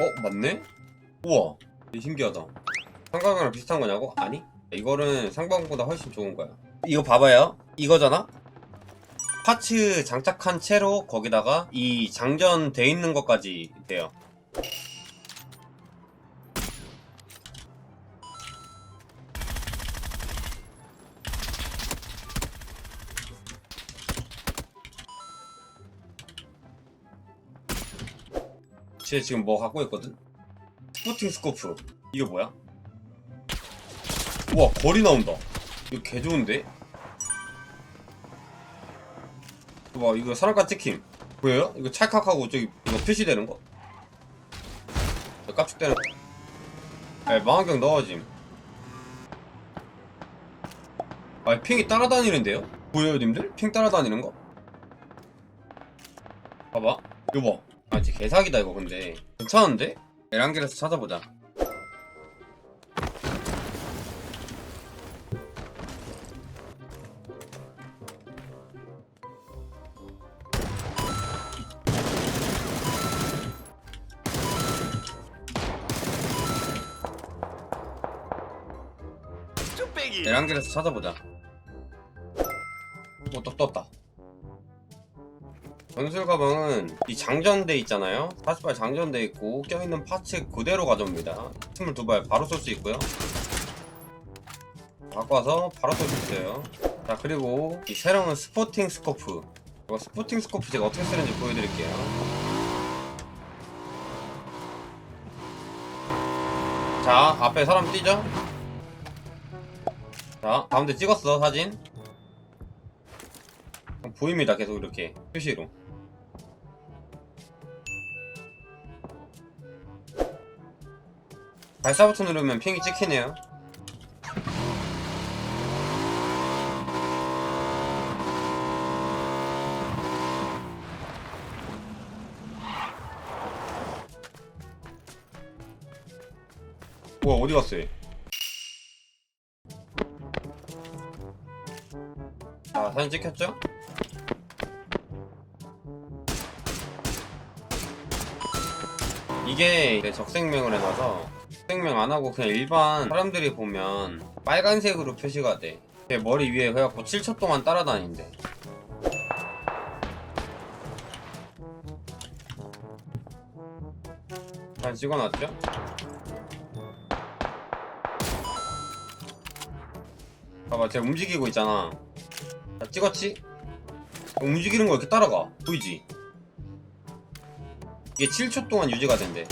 어 맞네? 우와 신기하다 상방이랑 비슷한 거냐고? 아니 이거는 상방보다 훨씬 좋은 거야 이거 봐봐요 이거잖아? 파츠 장착한 채로 거기다가 이 장전돼 있는 것까지 돼요 쟤 지금 뭐 갖고 있거든? 스포팅 스코프 이게 뭐야? 우와 거리 나온다 이거 개 좋은데? 와 이거 사람과 찍힘 보여요? 이거 찰칵하고 저기 이거 표시되는 거? 저 깜짝대는 거 네, 망원경 넣어짐 아 핑이 따라다니는데요? 보여요 님들? 핑 따라다니는 거? 봐봐 이거 봐 아, 진짜 개사기다, 이거, 근데. 괜찮은데? 에란길에서 찾아보자. 뚝배기 에란길에서 찾아보자. 어, 또 떴다. 전술 가방은 이 장전돼 있잖아요. 40발 장전돼 있고 껴있는 파츠 그대로 가져옵니다. 22발 바로 쏠 수 있고요. 와서 바로 쏠 수 있어요. 자 그리고 이 새로운 스포팅 스코프. 이거 스포팅 스코프 제가 어떻게 쓰는지 보여드릴게요. 자 앞에 사람 뛰죠? 자 가운데 찍었어 사진. 보입니다 계속 이렇게 표시로 발사 버튼 누르면 핑이 찍히네요 우와 어디 갔어 얘 자, 사진 찍혔죠? 이게 적생명을 해놔서 적 생명 안 하고 그냥 일반 사람들이 보면 빨간색으로 표시가 돼. 걔 머리 위에 해갖고 7초 동안 따라다닌대. 잘 찍어놨죠? 봐봐, 제가 움직이고 있잖아. 자, 찍었지? 움직이는 거 이렇게 따라가. 보이지? 이게 7초 동안 유지가 된대.